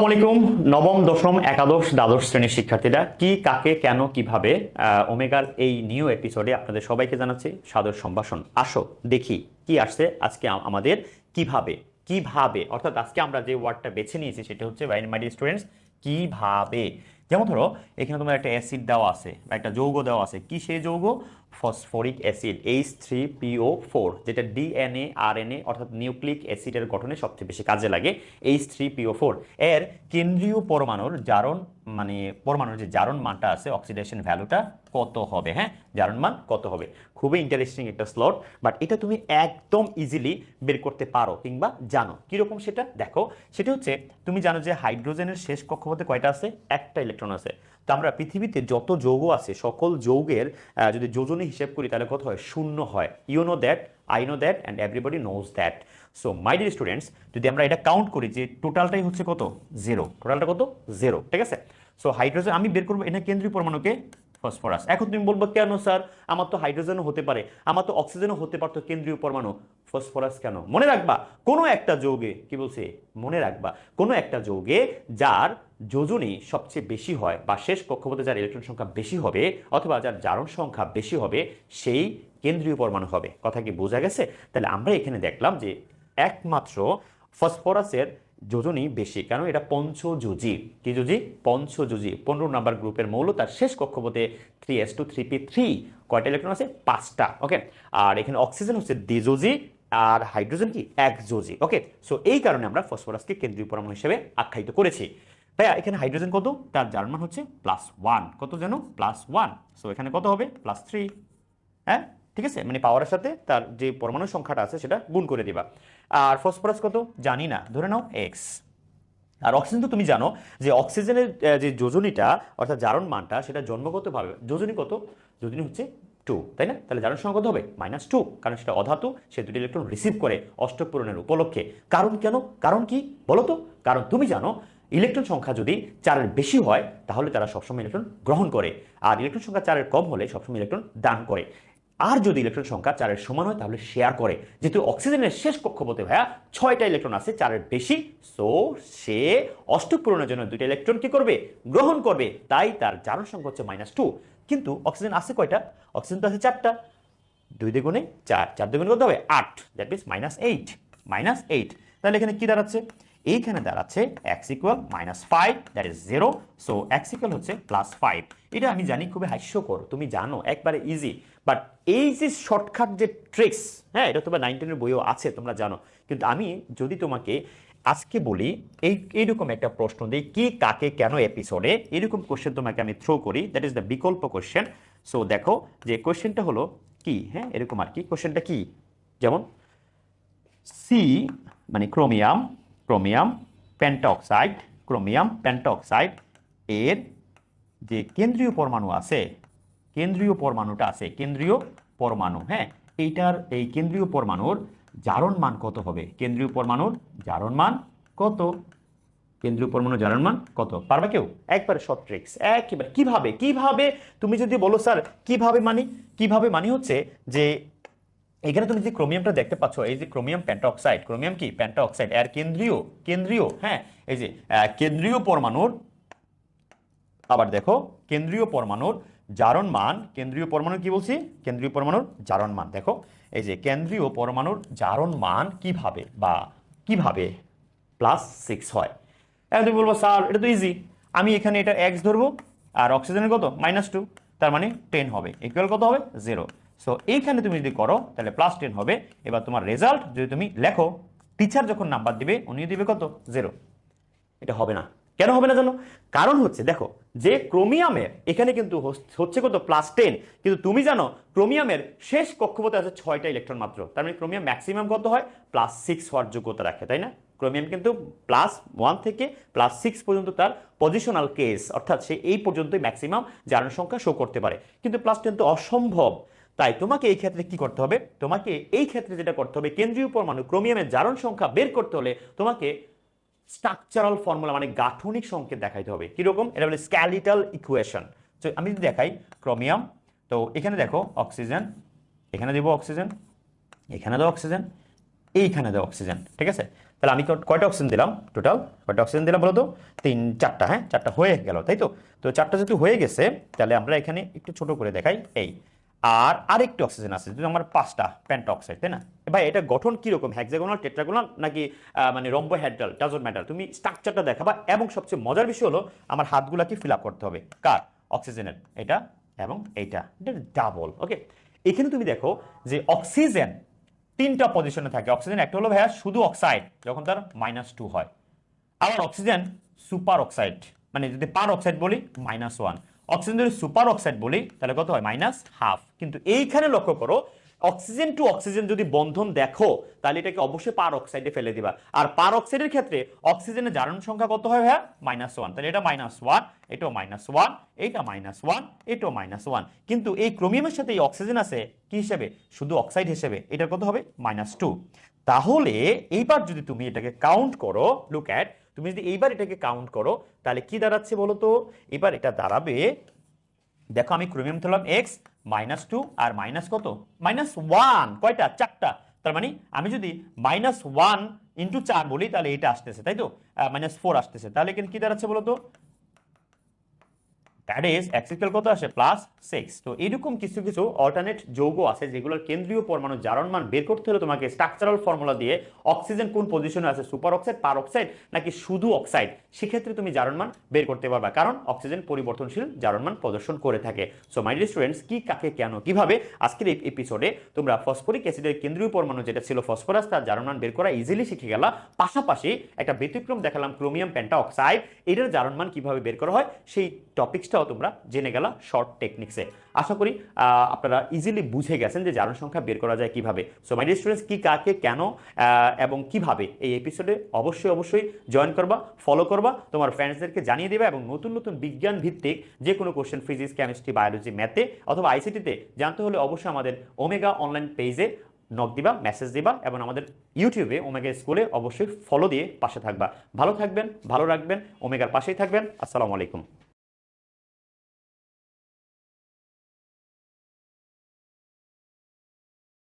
আসসালামু আলাইকুম নবম, দশম, একাদশ, দ্বাদশ শ্রেণির শিক্ষার্থীরা, কি, কাকে, কেন, কীভাবে ওমেগার এই নিউ এপিসোডে আপনাদের সবাইকে জানাচ্ছি সাদর সম্ভাষণ। আসো, দেখি কি আসছে আজকে আমাদের কীভাবে কীভাবে, অর্থাৎ আজকে আমরা যে ওয়ার্ডটা বেছে নিয়েছি সেটা হচ্ছে ভাইন মাইডি স্টুডেন্টস, কীভাবে। যেমন ধরো, এখানে তোমার একটা অ্যাসিড দেওয়া আছে, বা একটা যৌগ দেওয়া আছে। কি সেই যৌগ? Phosphoric acid H three PO four যেটা ডিএনএ আরএনএ অর্থাৎ নিউক্লিক অ্যাসিডের গঠনে সবচেয়ে বেশি কাজে লাগে এইচ থ্রি পিও ফোর এর কেন্দ্রীয় পরমাণুর জারণ মানে পরমাণুর যে জারণ মানটা আছে অক্সিডেশন ভ্যালুটা কত হবে হ্যাঁ? জারণ মান কত হবে? খুবই ইন্টারেস্টিং একটা স্লট বাট এটা তুমি একদম ইজিলি বের করতে পারো কিংবা জানো। কীরকম সেটা? দেখো, সেটা হচ্ছে, তুমি জানো যে হাইড্রোজেনের শেষ কক্ষপথে কয়টা আছে? একটা আছে। তো আমরা পৃথিবীতে যত যৌগ আছে, সকল যৌগের যদি যোজনী হিসেব করি, তাহলে কত হয়? শূন্য হয়। You know that I know that and everybody knows that so my dear students যদি আমরা এটা কাউন্ট করি যে টোটালটাই হচ্ছে কত? জিরো টোটালটা কত? জিরো ঠিক আছে? সো হাইড্রোজেন আমি বের করব, এটা কেন্দ্রীয় পরমাণুকে ফসফরাস এখন তুমি বলব, কেন স্যার? আমার তো হাইড্রোজেনও হতে পারে। আমার তো অক্সিজেনও হতে পারতো কেন্দ্রীয় পরমাণু। ফসফরাস কেন? মনে রাখবা, কোনো একটা যৌগে, কি বলছে? মনে রাখবা, কোনো একটা যৌগে যার যোজনী সবচেয়ে বেশি হয় বা শেষ কক্ষপথে যার ইলেকট্রন সংখ্যা বেশি হবে অথবা যার জারণ সংখ্যা বেশি হবে, সেই কেন্দ্রীয় পরমাণু হবে। কথা কি বোঝা গেছে? তাহলে আমরা এখানে দেখলাম যে একমাত্র ফসফরাসের যোজনী বেশি কারণ এটা পঞ্চযোজী। কি যোজী? পঞ্চযোজী। পনেরো নাম্বার গ্রুপের মৌল তার শেষ কক্ষপথে three S two three P three কয়টা ইলেকট্রন আছে? পাঁচটা ওকে আর এখানে অক্সিজেন হচ্ছে দ্বিযোজী আর হাইড্রোজেন কি? একযোজী ওকে সো এই কারণে আমরা ফসফরাসকে কেন্দ্রীয় পরমাণু হিসেবে আখ্যায়িত করেছি। ভাইয়া এখানে হাইড্রোজেন কত? তার জার্মান হচ্ছে প্লাস ওয়ান কত যেন প্লাস ওয়ান সো এখানে কত হবে? প্লাস থ্রি হ্যাঁ? ঠিক আছে? মানে পাওয়ারের সাথে তার যে পরমাণু সংখ্যাটা আছে, সেটা গুণ করে দিবা। আর ফসফরাস কত? জানি না। ধরে নাও এক্স আর অক্সিজেন তো তুমি জানো যে অক্সিজেনের যে যোজনীটা, অর্থাৎ জারণ মানটা, সেটা জন্মগতভাবে, যোজনী কত? যোজনী হচ্ছে টু তাই না? তাহলে জারণ সংখ্যা কত হবে? মাইনাস টু কারণ সেটা অধাতু, সে দুটি ইলেকট্রন রিসিভ করে অষ্টক পূরণের উপলক্ষে। কারণ কেন? কারণ কি? বলো তো। কারণ তুমি জানো ইলেকট্রন সংখ্যা যদি চারের বেশি হয়, তাহলে তারা সবসময় ইলেকট্রন গ্রহণ করে। আর ইলেকট্রন সংখ্যা চারের কম হলে সবসময় ইলেকট্রন দান করে। আর যদি ইলেকট্রন সংখ্যা চারের সমান হয়, তাহলে শেয়ার করে। যেহেতু অক্সিজেনের শেষ কক্ষপথে ভাইয়া ছয়টা ইলেকট্রন আছে, চারের বেশি। সো সে অষ্টক পূরণের জন্য দুইটা ইলেকট্রন কি করবে? গ্রহণ করবে। তাই তার জারণ সংখ্যা হচ্ছে মাইনাস টু কিন্তু অক্সিজেন আছে কয়টা? অক্সিজেন তো আছে চারটা। দুই দ্বিগুণে চার। চার দ্বিগুণে কত হবে আট। That means minus eight minus eight তাহলে এখানে কি দাঁড়াচ্ছে? এইখানে দাঁড়াচ্ছে X equal minus five that is zero so X equal হচ্ছে প্লাস ফাইভ এটা আমি জানি খুবই হাস্যকর, তুমি জানো, একবারে ইজি বাট এই যে শর্টকাট যে ট্রিক্স হ্যাঁ এটা তোমার নাইনটিনের বইও আছে, তোমরা জানো। কিন্তু আমি যদি তোমাকে আজকে বলি, এই, এইরকম একটা প্রশ্ন দিই, কি কাকে কেন এপিসোডে এরকম কোশ্চেন তোমাকে আমি থ্রো করি দ্যাট ইজ দ্য বিকল্প কোশ্চেন সো দেখো, যে কোশ্চেনটা হলো কি হ্যাঁ এরকম আর কি কোশ্চেনটা কি? যেমন সি মানে chromium chromium pentoxide chromium pentoxide এর যে কেন্দ্রীয় পরমাণু আছে, কেন্দ্রীয় পরমাণুটা আছে, কেন্দ্রীয় পরমাণু হ্যাঁ? এইটার, এই কেন্দ্রীয় পরমাণুর জারণ মান কত হবে? কেন্দ্রীয় পরমাণুর জারণ মান কত? কেন্দ্রীয় পরমাণু জারণ মান কত? পারবে কেউ? একবারে শর্ট ট্রিক্স একেবারে। কীভাবে? কীভাবে? তুমি যদি বলো, স্যার, কীভাবে মানি? কীভাবে মানি হচ্ছে যে এখানে তুমি যে ক্রোমিয়ামটা দেখতে পাচ্ছ, এই যে ক্রোমিয়াম প্যান্টাঅক্সাইড ক্রোমিয়াম কি? প্যান্টাঅক্সাইড এর কেন্দ্রীয় কেন্দ্রীয় হ্যাঁ? এই যে কেন্দ্রীয় পরমাণুর, আবার দেখো, কেন্দ্রীয় পরমাণুর জারণ মান, কেন্দ্রীয় পরমাণু কি বলছি? কেন্দ্রীয় পরমাণুর জারণ মান। দেখো, এই যে কেন্দ্রীয় পরমাণুর জারণ মান কীভাবে বা কীভাবে প্লাস সিক্স হয়? এখন তুমি বলব, স্যার, এটা তো ইজি আমি এখানে এটা এক্স ধরবো, আর অক্সিজেনের কত? মাইনাস টু তার মানে টেন হবে। ইকুয়াল কত হবে? জিরো সো এইখানে তুমি যদি করো, তাহলে প্লাস টেন হবে। এবার তোমার রেজাল্ট যদি তুমি লেখো টিচার যখন নাম্বার দিবে উনি দিবে কত? জিরো এটা হবে না। কেন হবে না জানো? কারণ হচ্ছে, দেখো, যে ক্রোমিয়ামের, এখানে কিন্তু হচ্ছে কত? প্লাস টেন কিন্তু তুমি জানো, ক্রোমিয়ামের শেষ কক্ষপথে আছে ছয়টা ইলেকট্রন মাত্র। তার মানে ক্রোমিয়াম ম্যাক্সিমাম কত হয়? প্লাস সিক্স হওয়ার যোগ্যতা রাখে, তাই না? ক্রোমিয়াম কিন্তু প্লাস ওয়ান থেকে প্লাস সিক্স পর্যন্ত তার পজিশনাল কেস অর্থাৎ সে এই পর্যন্তই ম্যাক্সিমাম জারণ সংখ্যা শো করতে পারে। কিন্তু প্লাস টেন তো অসম্ভব। তাই তোমাকে এই ক্ষেত্রে কি করতে হবে? তোমাকে এই ক্ষেত্রে যেটা করতে হবে, কেন্দ্রীয় পরমাণু ক্রোমিয়ামের জারণ সংখ্যা বের করতে হলে তোমাকে স্ট্রাকচারাল ফর্মুলা মানে গাঠনিক সংকেত দেখাইতে হবে। কীরকম? এটা বলে স্ক্যালিটাল ইকুয়েশন তো আমি যদি দেখাই, ক্রোমিয়াম, তো এখানে দেখো অক্সিজেন এখানে দেবো অক্সিজেন এখানে দেবো অক্সিজেন এইখানে দেবো অক্সিজেন ঠিক আছে? তাহলে আমি কয়টা অক্সিজেন দিলাম? টোটাল কয়টা অক্সিজেন দিলাম বলো তো তিন, চারটা হ্যাঁ? চারটা হয়ে গেল, তাই তো? তো চারটা যেহেতু হয়ে গেছে, তাহলে আমরা এখানে একটু ছোট করে দেখাই, এই। আর আরেকটি অক্সিজেন আছে যদি আমার পাঁচটা প্যান্টা অক্সাইড তাই না? ভাই, এটা গঠন কীরকম? হ্যাক্সাগোনাল টেট্রাগোনাল নাকি মানে রম্বোহেড্রাল ডাজন্ট ম্যাটার তুমি স্ট্রাকচারটা দেখাবা এবং সবচেয়ে মজার বিষয় হলো, আমার হাতগুলাকে ফিল আপ করতে হবে। কার? অক্সিজেনের এটা এবং এইটা। এটা ডাবল ওকে এখানে তুমি দেখো যে অক্সিজেন তিনটা পজিশনে থাকে। অক্সিজেন একটা হলো ভাইয়া শুধু অক্সাইড যখন তার মাইনাস টু হয়। আবার অক্সিজেন সুপার অক্সাইড মানে যদি পার অক্সাইড বলি মাইনাস ওয়ান অক্সিজেন যদি সুপার অক্সাইড বলি, তাহলে কত হয়? Minus half. কিন্তু এইখানে লক্ষ্য করো, অক্সিজেন টু অক্সিজেন যদি বন্ধন দেখো, তাহলে এটাকে অবশ্যই পার অক্সাইডে ফেলে দিবা। আর পার অক্সাইডের ক্ষেত্রে অক্সিজেনের জারণ সংখ্যা কত হয় ভাইয়া? Minus one. তাহলে এটা মাইনাস ওয়ান, এটাও মাইনাস ওয়ান এটা মাইনাস ওয়ান, এটাও মাইনাস ওয়ান। কিন্তু এই ক্রোমিয়ামের সাথে এই অক্সিজেন আছে, কি হিসেবে? শুধু অক্সাইড হিসেবে। এটার কত হবে? Minus two. তাহলে এইবার যদি তুমি এটাকে কাউন্ট করো লুক অ্যাট তুমি যদি এইবার এটাকে কাউন্ট করো, তাহলে কি দাঁড়াচ্ছে বলো তো এবার এটা দাঁড়াবে, দেখো আমি ক্রোমিয়াম ধরলাম এক্স মাইনাস টু আর মাইনাস কত? মাইনাস ওয়ান কয়টা? চারটা। তার মানে আমি যদি মাইনাস ওয়ান ইন্টু চার বলি, তাহলে এটা আসতেছে, তাই তো? মাইনাস ফোর আসতেছে। তাহলে কিন্তু কি দাঁড়াচ্ছে বলো তো দ্যাট ইজ এক্সিক্যাল কত আসে? প্লাস সিক্স তো এরকম কিছু কিছু অল্টারনেট যৌগ আছে যেগুলোর কেন্দ্রীয় পরমাণু জারণ মান বের করতে হলে তোমাকে স্ট্রাকচারাল ফর্মুলা দিয়ে অক্সিজেন কোন পজিশনে আছে? সুপার অক্সাইড পার অক্সাইড নাকি শুধু অক্সাইড সেক্ষেত্রে তুমি জারণ মান বের করতে পারবা, কারণ অক্সিজেন পরিবর্তনশীল জারণ মান প্রদর্শন করে থাকে। সো মাই স্টুডেন্টস কি, কাকে, কেন, কীভাবে আজকের এই এপিসোডে তোমরা ফসফরিক অ্যাসিডের কেন্দ্রীয় পরমাণু যেটা ছিল ফসফরাস তার জারণ মান বের করা ইজিলি শিখে গেলা। পাশাপাশি একটা ব্যতিক্রম দেখালাম ক্রোমিয়াম পেন্টা অক্সাইড এটার জারণ মান কীভাবে বের করা হয়? সেই টপিক্সটাও তোমরা, জেনে গেলা শর্ট টেকনিক্সে আশা করি আপনারা ইজিলি বুঝে গেছেন যে জারণ সংখ্যা বের করা যায় কীভাবে। সো মাই স্টুডেন্টস কি, কাকে, কেন এবং কীভাবে এই এপিসোডে অবশ্যই অবশ্যই জয়েন করবা ফলো করবা, তোমার ফ্রেন্ডসদেরকে জানিয়ে দেবা এবং নতুন নতুন বিজ্ঞান ভিত্তিক যে কোনো কোশ্চেন ফিজিক্স কেমিস্ট্রি বায়োলজি ম্যাথে অথবা আইসিটিতে জানতে হলে অবশ্যই আমাদের ওমেগা অনলাইন পেজে নক দিবা মেসেজ দিবা এবং আমাদের ইউটিউবে ওমেগা স্কুলে অবশ্যই ফলো দিয়ে পাশে থাকবা। ভালো থাকবেন, ভালো রাখবেন ওমেগার পাশেই থাকবেন। আসসালামু আলাইকুম।